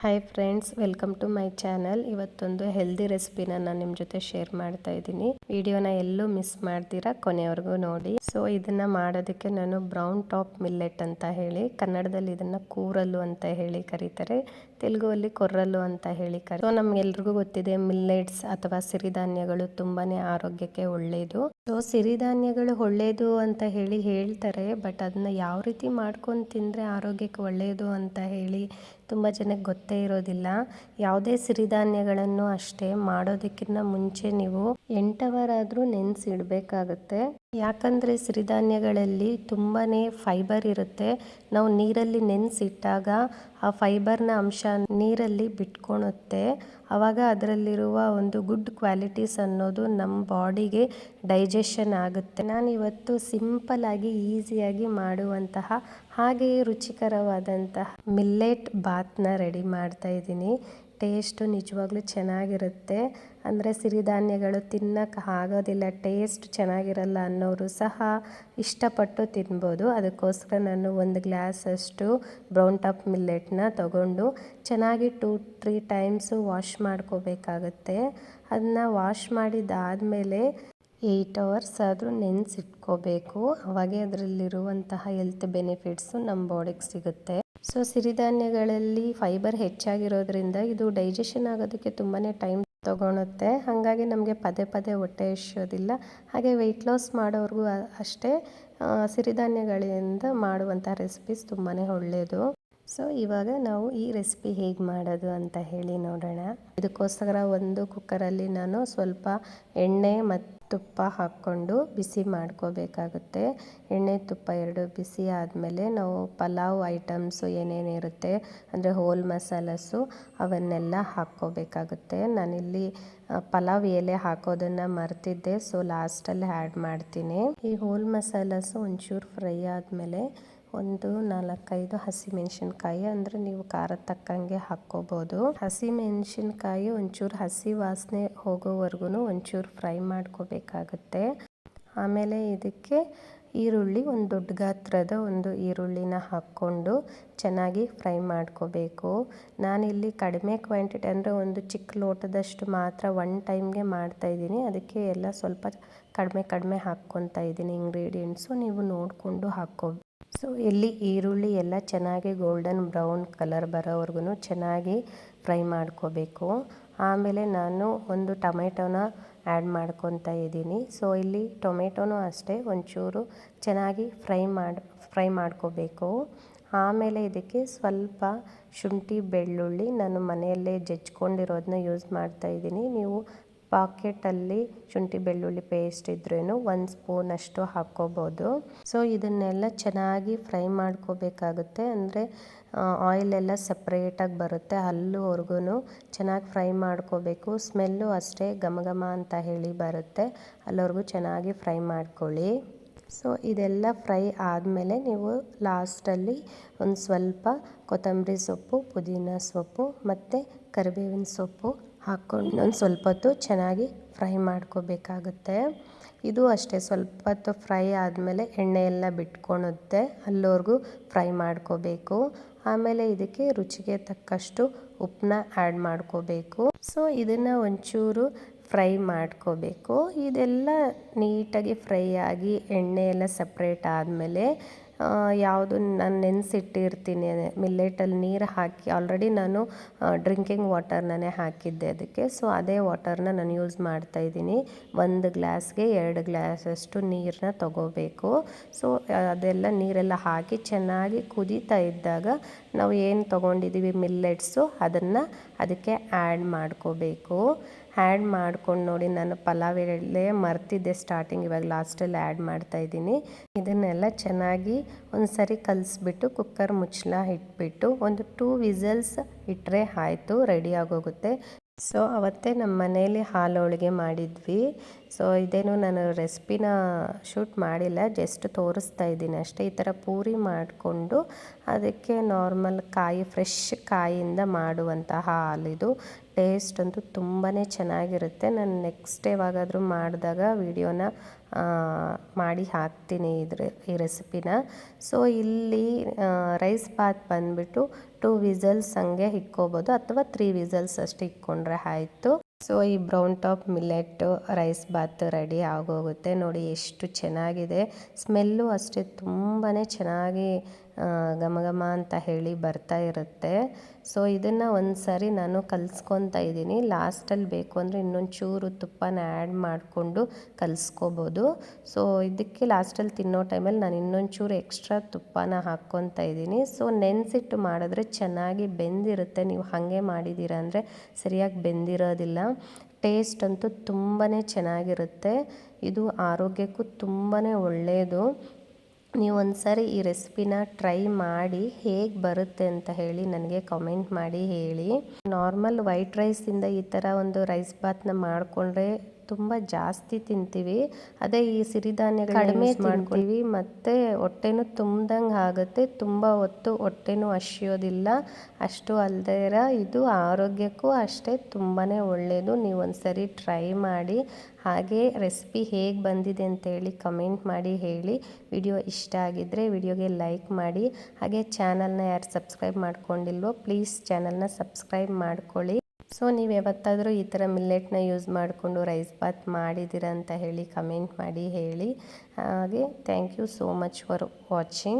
Hi friends welcome to my channel ಇವತ್ತೊಂದು healthy ರೆಸಿಪಿನ ನಾನು ನಿಮ್ಮ ಜೊತೆ ಶೇರ್ ಮಾಡ್ತಾ ಇದ್ದೀನಿ. ವಿಡಿಯೋನ ಎಲ್ಲೂ ಮಿಸ್ ಮಾಡ್ತೀರಾ ಕೊನೆವರೆಗೂ ನೋಡಿ. ಸೊ ಇದನ್ನ ಮಾಡೋದಕ್ಕೆ ನಾನು ಬ್ರೌನ್ ಟಾಪ್ ಮಿಲ್ಲೆಟ್ ಅಂತ ಹೇಳಿ, ಕನ್ನಡದಲ್ಲಿ ಇದನ್ನ ಕೂರಲು ಅಂತ ಹೇಳಿ ಕರೀತಾರೆ. ತೆಲುಗುವಲ್ಲಿ ಕೊರ್ರಲ್ಲು ಅಂತ ಹೇಳಿ ಕರಿ ಸೊ ನಮ್ಗೆಲ್ರಿಗೂ ಗೊತ್ತಿದೆ ಮಿಲ್ಲೆಟ್ಸ್ ಅಥವಾ ಸಿರಿಧಾನ್ಯಗಳು ತುಂಬಾನೇ ಆರೋಗ್ಯಕ್ಕೆ ಒಳ್ಳೆಯದು ಸೊ ಸಿರಿಧಾನ್ಯಗಳು ಒಳ್ಳೆಯದು ಅಂತ ಹೇಳಿ ಹೇಳ್ತಾರೆ ಬಟ್ ಅದನ್ನ ಯಾವ ರೀತಿ ಮಾಡ್ಕೊಂಡು ತಿಂದರೆ ಆರೋಗ್ಯಕ್ಕೆ ಒಳ್ಳೆಯದು ಅಂತ ಹೇಳಿ ತುಂಬ ಜನಕ್ಕೆ ಗೊತ್ತೇ ಇರೋದಿಲ್ಲ. ಯಾವುದೇ ಸಿರಿಧಾನ್ಯಗಳನ್ನು ಅಷ್ಟೇ ಮಾಡೋದಕ್ಕಿಂತ ಮುಂಚೆ ನೀವು ಎಂಟವರಾದರೂ ನೆನೆಸಿಡಬೇಕಾಗುತ್ತೆ. ಯಾಕಂದರೆ ಸಿರಿಧಾನ್ಯಗಳಲ್ಲಿ ತುಂಬಾ ಫೈಬರ್ ಇರುತ್ತೆ. ನಾವು ನೀರಲ್ಲಿ ನೆನೆಸಿಟ್ಟಾಗ ಆ ಫೈಬರ್ನ ಅಂಶ ನೀರಲ್ಲಿ ಬಿಟ್ಕೊಳುತ್ತೆ ಆವಾಗ ಅದರಲ್ಲಿರುವ ಒಂದು ಗುಡ್ ಕ್ವಾಲಿಟೀಸ್ ಅನ್ನೋದು ನಮ್ಮ ಬಾಡಿಗೆ ಡೈಜೆಷನ್ ಆಗುತ್ತೆ. ನಾನು ಇವತ್ತು ಸಿಂಪಲ್ ಆಗಿ ಈಸಿಯಾಗಿ ಮಾಡುವಂತಹ ಹಾಗೆಯೇ ರುಚಿಕರವಾದಂತಹ ಮಿಲ್ಲೆಟ್ ಬಾತ್ನ ರೆಡಿ ಮಾಡ್ತಾ ಇದ್ದೀನಿ. ಟೇಸ್ಟು ನಿಜವಾಗ್ಲೂ ಚೆನ್ನಾಗಿರುತ್ತೆ. ಅಂದರೆ ಸಿರಿಧಾನ್ಯಗಳು ತಿನ್ನಕ್ಕೆ ಆಗೋದಿಲ್ಲ, ಟೇಸ್ಟ್ ಚೆನ್ನಾಗಿರಲ್ಲ ಅನ್ನೋರು ಸಹ ಇಷ್ಟಪಟ್ಟು ತಿನ್ಬೋದು. ಅದಕ್ಕೋಸ್ಕರ ನಾನು ಒಂದು ಗ್ಲಾಸಷ್ಟು ಬ್ರೌನ್ ಟಾಪ್ ಮಿಲ್ಲೆಟ್ನ ತಗೊಂಡು ಚೆನ್ನಾಗಿ ಟೂ, ತ್ರೀ ಟೈಮ್ಸು ವಾಶ್ ಮಾಡ್ಕೋಬೇಕಾಗತ್ತೆ. ಅದನ್ನ ವಾಶ್ ಮಾಡಿದ್ದಾದಮೇಲೆ ಏಯ್ಟ್ ಅವರ್ಸ್ ಆದರೂ ನೆನೆಸಿಟ್ಕೋಬೇಕು. ಅವಾಗೆ ಅದರಲ್ಲಿರುವಂತಹ ಹೆಲ್ತ್ ಬೆನಿಫಿಟ್ಸು ನಮ್ಮ ಬಾಡಿಗೆ ಸಿಗುತ್ತೆ. ಸೊ ಸಿರಿಧಾನ್ಯಗಳಲ್ಲಿ ಫೈಬರ್ ಹೆಚ್ಚಾಗಿರೋದ್ರಿಂದ ಇದು ಡೈಜೆಷನ್ ಆಗೋದಕ್ಕೆ ತುಂಬಾ ಟೈಮ್ ತೊಗೊಳುತ್ತೆ. ಹಾಗಾಗಿ ನಮಗೆ ಪದೇ ಪದೇ ಹೊಟ್ಟೆ ಎಷ್ಟೋದಿಲ್ಲ ಹಾಗೆ ವೆಯ್ಟ್ ಲಾಸ್ ಮಾಡೋರಿಗೂ ಅಷ್ಟೇ ಸಿರಿಧಾನ್ಯಗಳಿಂದ ಮಾಡುವಂಥ ರೆಸಿಪೀಸ್ ತುಂಬಾ ಒಳ್ಳೆಯದು ಸೊ ಇವಾಗ ನಾವು ಈ ರೆಸಿಪಿ ಹೇಗೆ ಮಾಡೋದು ಅಂತ ಹೇಳಿ ನೋಡೋಣ. ಇದಕ್ಕೋಸ್ಕರ ಒಂದು ಕುಕ್ಕರಲ್ಲಿ ನಾನು ಸ್ವಲ್ಪ ಎಣ್ಣೆ ಮತ್ತು ತುಪ್ಪ ಹಾಕ್ಕೊಂಡು ಬಿಸಿ ಮಾಡ್ಕೋಬೇಕಾಗುತ್ತೆ. ಎಣ್ಣೆ ತುಪ್ಪ ಎರಡು ಬಿಸಿ ಆದಮೇಲೆ ನಾವು ಪಲಾವ್ ಐಟಮ್ಸು ಏನೇನಿರುತ್ತೆ, ಅಂದರೆ ಹೋಲ್ ಮಸಾಲಸು ಅವನ್ನೆಲ್ಲ ಹಾಕ್ಕೋಬೇಕಾಗುತ್ತೆ. ನಾನಿಲ್ಲಿ ಪಲಾವ್ ಎಲೆ ಹಾಕೋದನ್ನು ಮರ್ತಿದ್ದೆ, ಸೊ ಲಾಸ್ಟಲ್ಲಿ ಆ್ಯಡ್ ಮಾಡ್ತೀನಿ. ಈ ಹೋಲ್ ಮಸಾಲಸು ಒಂಚೂರು ಫ್ರೈ ಆದಮೇಲೆ ಒಂದು ನಾಲ್ಕೈದು ಹಸಿಮೆಣಸಿನ್ಕಾಯಿ ಅಂದರೆ ನೀವು ಖಾರ ತಕ್ಕಂಗೆ ಹಾಕ್ಕೋಬೋದು. ಹಸಿಮೆಣಸಿನ್ಕಾಯಿ ಒಂಚೂರು ಹಸಿ ವಾಸನೆ ಹೋಗೋವರೆಗೂ ಒಂಚೂರು ಫ್ರೈ ಮಾಡ್ಕೋಬೇಕಾಗುತ್ತೆ. ಆಮೇಲೆ ಇದಕ್ಕೆ ಈರುಳ್ಳಿ, ಒಂದು ದೊಡ್ಡ ಗಾತ್ರದ ಒಂದು ಈರುಳ್ಳಿನ ಹಾಕ್ಕೊಂಡು ಚೆನ್ನಾಗಿ ಫ್ರೈ ಮಾಡ್ಕೋಬೇಕು. ನಾನಿಲ್ಲಿ ಕಡಿಮೆ ಕ್ವಾಂಟಿಟಿ ಅಂದರೆ ಒಂದು ಚಿಕ್ಕ ಲೋಟದಷ್ಟು ಮಾತ್ರ ಒನ್ ಟೈಮ್ಗೆ ಮಾಡ್ತಾಯಿದ್ದೀನಿ ಅದಕ್ಕೆ ಎಲ್ಲ ಸ್ವಲ್ಪ ಕಡಿಮೆ ಕಡಿಮೆ ಹಾಕ್ಕೊತಾ ಇದ್ದೀನಿ ಇಂಗ್ರೀಡಿಯೆಂಟ್ಸು ನೀವು ನೋಡಿಕೊಂಡು ಹಾಕ್ಕೋ ಸೊ ಇಲ್ಲಿ ಈರುಳ್ಳಿ ಎಲ್ಲ ಚೆನ್ನಾಗಿ ಗೋಲ್ಡನ್ ಬ್ರೌನ್ ಕಲರ್ ಬರೋವರೆಗೂ ಚೆನ್ನಾಗಿ ಫ್ರೈ ಮಾಡ್ಕೋಬೇಕು. ಆಮೇಲೆ ನಾನು ಒಂದು ಟೊಮೆಟೊನ ಆ್ಯಡ್ ಮಾಡ್ಕೊತಾ ಇದ್ದೀನಿ. ಸೊ ಇಲ್ಲಿ ಟೊಮೆಟೊನೂ ಅಷ್ಟೇ ಒಂಚೂರು ಚೆನ್ನಾಗಿ ಫ್ರೈ ಮಾಡಿ ಫ್ರೈ ಮಾಡ್ಕೋಬೇಕು. ಆಮೇಲೆ ಇದಕ್ಕೆ ಸ್ವಲ್ಪ ಶುಂಠಿ ಬೆಳ್ಳುಳ್ಳಿ ನಾನು ಮನೆಯಲ್ಲೇ ಜಜ್ಕೊಂಡಿರೋದನ್ನ ಯೂಸ್ ಮಾಡ್ತಾಯಿದ್ದೀನಿ ನೀವು ಪಾಕೆಟಲ್ಲಿ ಶುಂಠಿ ಬೆಳ್ಳುಳ್ಳಿ ಪೇಸ್ಟ್ ಇದ್ರೂ ಒಂದು ಸ್ಪೂನಷ್ಟು ಹಾಕ್ಕೋಬೋದು. ಸೊ ಇದನ್ನೆಲ್ಲ ಚೆನ್ನಾಗಿ ಫ್ರೈ ಮಾಡ್ಕೋಬೇಕಾಗುತ್ತೆ. ಅಂದರೆ ಆಯಿಲೆಲ್ಲ ಸಪ್ರೇಟಾಗಿ ಬರುತ್ತೆ. ಅಲ್ಲಿವರೆಗೂ ಚೆನ್ನಾಗಿ ಫ್ರೈ ಮಾಡ್ಕೋಬೇಕು. ಸ್ಮೆಲ್ಲು ಅಷ್ಟೇ ಘಮ ಘಮ ಅಂತ ಹೇಳಿ ಬರುತ್ತೆ. ಅಲ್ಲಿವರೆಗೂ ಚೆನ್ನಾಗಿ ಫ್ರೈ ಮಾಡ್ಕೊಳ್ಳಿ. ಸೊ ಇದೆಲ್ಲ ಫ್ರೈ ಆದಮೇಲೆ ನೀವು ಲಾಸ್ಟಲ್ಲಿ ಒಂದು ಸ್ವಲ್ಪ ಕೊತ್ತಂಬರಿ ಸೊಪ್ಪು, ಪುದೀನ ಸೊಪ್ಪು ಮತ್ತು ಕರಿಬೇವಿನ ಸೊಪ್ಪು ಹಾಕ್ಕೊಂಡು ಇನ್ನೊಂದು ಸ್ವಲ್ಪ ಹೊತ್ತು ಚೆನ್ನಾಗಿ ಫ್ರೈ ಮಾಡ್ಕೋಬೇಕಾಗುತ್ತೆ. ಇದು ಅಷ್ಟೇ, ಸ್ವಲ್ಪ ಹೊತ್ತು ಫ್ರೈ ಆದಮೇಲೆ ಎಣ್ಣೆ ಎಲ್ಲ ಬಿಟ್ಕೊಳುತ್ತೆ ಅಲ್ಲಿವರೆಗೂ ಫ್ರೈ ಮಾಡ್ಕೋಬೇಕು. ಆಮೇಲೆ ಇದಕ್ಕೆ ರುಚಿಗೆ ತಕ್ಕಷ್ಟು ಉಪ್ಪನ್ನ ಆ್ಯಡ್ ಮಾಡ್ಕೋಬೇಕು. ಸೊ, ಇದನ್ನು ಒಂಚೂರು ಫ್ರೈ ಮಾಡ್ಕೋಬೇಕು. ಇದೆಲ್ಲ ನೀಟಾಗಿ ಫ್ರೈ ಆಗಿ ಎಣ್ಣೆ ಎಲ್ಲ ಸಪ್ರೇಟ್ ಆದಮೇಲೆ ಯಾವುದು ನಾನು ನೆನೆಸಿಟ್ಟಿರ್ತೀನಿ ಮಿಲ್ಲೆಟಲ್ಲಿ ನೀರು ಹಾಕಿ ಆಲ್ರೆಡಿ ನಾನು ಡ್ರಿಂಕಿಂಗ್ ವಾಟರ್ನೇ ಹಾಕಿದ್ದೆ ಅದಕ್ಕೆ. ಸೊ ಅದೇ ವಾಟರ್ನ ನಾನು ಯೂಸ್ ಮಾಡ್ತಾ ಇದ್ದೀನಿ. ಒಂದು ಗ್ಲಾಸ್ಗೆ ಎರಡು ಗ್ಲಾಸಷ್ಟು ನೀರನ್ನ ತಗೋಬೇಕು. ಸೊ ಅದೆಲ್ಲ ನೀರೆಲ್ಲ ಹಾಕಿ ಚೆನ್ನಾಗಿ ಕುದೀತಾ ಇದ್ದಾಗ ನಾವು ಏನು ತೊಗೊಂಡಿದ್ದೀವಿ ಮಿಲ್ಲೆಟ್ಸು, ಅದನ್ನು ಅದಕ್ಕೆ ಆ್ಯಡ್ ಮಾಡ್ಕೋಬೇಕು. ಆ್ಯಡ್ ಮಾಡ್ಕೊಂಡು ನೋಡಿ ನಾನು ಪಲಾವ್ ಎಲೆ ಮರ್ತಿದ್ದೆ ಸ್ಟಾರ್ಟಿಂಗ್, ಇವಾಗ ಲಾಸ್ಟಲ್ಲಿ ಆ್ಯಡ್ ಮಾಡ್ತಾಯಿದ್ದೀನಿ ಇದನ್ನೆಲ್ಲ ಚೆನ್ನಾಗಿ ಒಂದು ಸರಿ ಕಲಿಸ್ಬಿಟ್ಟು ಕುಕ್ಕರ್ ಮುಚ್ಚಳ ಇಟ್ಬಿಟ್ಟು ಒಂದು ಟೂ ವಿಸಲ್ಸ್ ಇಟ್ಟರೆ ಆಯಿತು, ರೆಡಿ ಆಗೋಗುತ್ತೆ. ಸೊ ಅವತ್ತೇ ನಮ್ಮ ಮನೇಲಿ ಹಾಲು ಹೋಳಿಗೆ ಮಾಡಿದ್ವಿ. ಸೊ ಇದೇನು ನಾನು ರೆಸಿಪಿನ ಶೂಟ್ ಮಾಡಿಲ್ಲ, ಜಸ್ಟ್ ತೋರಿಸ್ತಾ ಇದ್ದೀನಿ ಅಷ್ಟೇ. ಈ ಥರ ಪೂರಿ ಮಾಡಿಕೊಂಡು ಅದಕ್ಕೆ ನಾರ್ಮಲ್ ಕಾಯಿ, ಫ್ರೆಶ್ ಕಾಯಿಯಿಂದ ಮಾಡುವಂತಹ ಹಾಲಿದು ಟೇಸ್ಟ್ ಅಂತೂ ತುಂಬಾ ಚೆನ್ನಾಗಿರುತ್ತೆ. ನಾನು ನೆಕ್ಸ್ಟ್ ಯಾವಾಗಾದರೂ ಮಾಡಿದಾಗ ವಿಡಿಯೋನ ಮಾಡಿ ಹಾಕ್ತೀನಿ ಇದ್ರ, ಈ ರೆಸಿಪಿನ. ಸೊ ಇಲ್ಲಿ ರೈಸ್ ಬಾತ್ ಬಂದುಬಿಟ್ಟು ಟೂ ವಿಸಲ್ಸ್ ಹಂಗೆ ಇಕ್ಕೋಬೋದು ಅಥವಾ ತ್ರೀ ವಿಸಲ್ಸ್ ಅಷ್ಟು ಇಕ್ಕೊಂಡ್ರೆ ಆಯಿತು. ಸೊ ಈ brown top millet rice bath ready ಆಗೋಗುತ್ತೆ. ನೋಡಿ ಎಷ್ಟು ಚೆನ್ನಾಗಿದೆ. ಸ್ಮೆಲ್ಲು ಅಷ್ಟೇ ತುಂಬಾ ಚೆನ್ನಾಗಿ ಘಮ ಘಮ ಅಂತ ಹೇಳಿ ಬರ್ತಾ ಇರುತ್ತೆ. ಸೊ ಇದನ್ನು ಒಂದು ಸಾರಿ ನಾನು ಕಲಿಸ್ಕೊತಾ ಇದ್ದೀನಿ. ಲಾಸ್ಟಲ್ಲಿ ಬೇಕು ಅಂದರೆ ಇನ್ನೊಂದು ಚೂರು ತುಪ್ಪನ ಆ್ಯಡ್ ಮಾಡಿಕೊಂಡು ಕಲಿಸ್ಕೋಬೋದು. ಸೊ ಇದಕ್ಕೆ ಲಾಸ್ಟಲ್ಲಿ ತಿನ್ನೋ ಟೈಮಲ್ಲಿ ನಾನು ಇನ್ನೊಂದು ಚೂರು ಎಕ್ಸ್ಟ್ರಾ ತುಪ್ಪನ ಹಾಕ್ಕೊತಾ ಇದ್ದೀನಿ. ಸೊ ನೆನೆಸಿಟ್ಟು ಮಾಡಿದ್ರೆ ಚೆನ್ನಾಗಿ ಬೆಂದಿರುತ್ತೆ. ನೀವು ಹಾಗೆ ಮಾಡಿದ್ದೀರ ಅಂದರೆ ಸರಿಯಾಗಿ ಬೆಂದಿರೋದಿಲ್ಲ. ಟೇಸ್ಟ್ ಅಂತೂ ತುಂಬಾ ಚೆನ್ನಾಗಿರುತ್ತೆ. ಇದು ಆರೋಗ್ಯಕ್ಕೂ ತುಂಬಾ ಒಳ್ಳೆಯದು ನೀವು ಒಂದು ಸಾರಿ ಈ ರೆಸಿಪಿನ ಟ್ರೈ ಮಾಡಿ ಹೇಗೆ ಬರುತ್ತೆ ಅಂತ ಹೇಳಿ ನನಗೆ ಕಮೆಂಟ್ ಮಾಡಿ ಹೇಳಿ. ನಾರ್ಮಲ್ ವೈಟ್ ರೈಸಿಂದ ಈ ಥರ ಒಂದು ರೈಸ್ ಬಾತ್ನ ಮಾಡಿಕೊಂಡ್ರೆ ತುಂಬ ಜಾಸ್ತಿ ತಿಂತೀವಿ. ಅದೇ ಈ ಸಿರಿಧಾನ್ಯ ಕಡಿಮೆ ಮಾಡ್ತೀವಿ ಮತ್ತು ಹೊಟ್ಟೆನೂ ತುಂಬ್ದಂಗೆ ಆಗುತ್ತೆ. ತುಂಬ ಹೊತ್ತು ಹೊಟ್ಟೆನೂ ಹಸಿಯೋದಿಲ್ಲ. ಅಷ್ಟು ಅಲ್ಲದೆ ಇದು ಆರೋಗ್ಯಕ್ಕೂ ಅಷ್ಟೇ ತುಂಬಾ ಒಳ್ಳೆಯದು ನೀವು ಒಂದು ಸರಿ ಟ್ರೈ ಮಾಡಿ. ಹಾಗೆ ರೆಸಿಪಿ ಹೇಗೆ ಬಂದಿದೆ ಅಂತೇಳಿ ಕಮೆಂಟ್ ಮಾಡಿ ಹೇಳಿ. ವಿಡಿಯೋ ಇಷ್ಟ ಆಗಿದ್ದರೆ ವಿಡಿಯೋಗೆ ಲೈಕ್ ಮಾಡಿ. ಹಾಗೆ ಚಾನಲ್ನ ಯಾರು ಸಬ್ಸ್ಕ್ರೈಬ್ ಮಾಡ್ಕೊಂಡಿಲ್ವೋ ಪ್ಲೀಸ್ ಚಾನಲ್ನ ಸಬ್ಸ್ಕ್ರೈಬ್ ಮಾಡ್ಕೊಳ್ಳಿ. ಸೊ ನೀವು ಯಾವತ್ತಾದರೂ ಈ ಥರ ಮಿಲ್ಲೆಟ್ನ ಯೂಸ್ ಮಾಡಿಕೊಂಡು ರೈಸ್ ಬಾತ್ ಮಾಡಿದ್ದೀರಾ ಅಂತ ಹೇಳಿ, ಕಮೆಂಟ್ ಮಾಡಿ ಹೇಳಿ. ಹಾಗೆ thank you so much for watching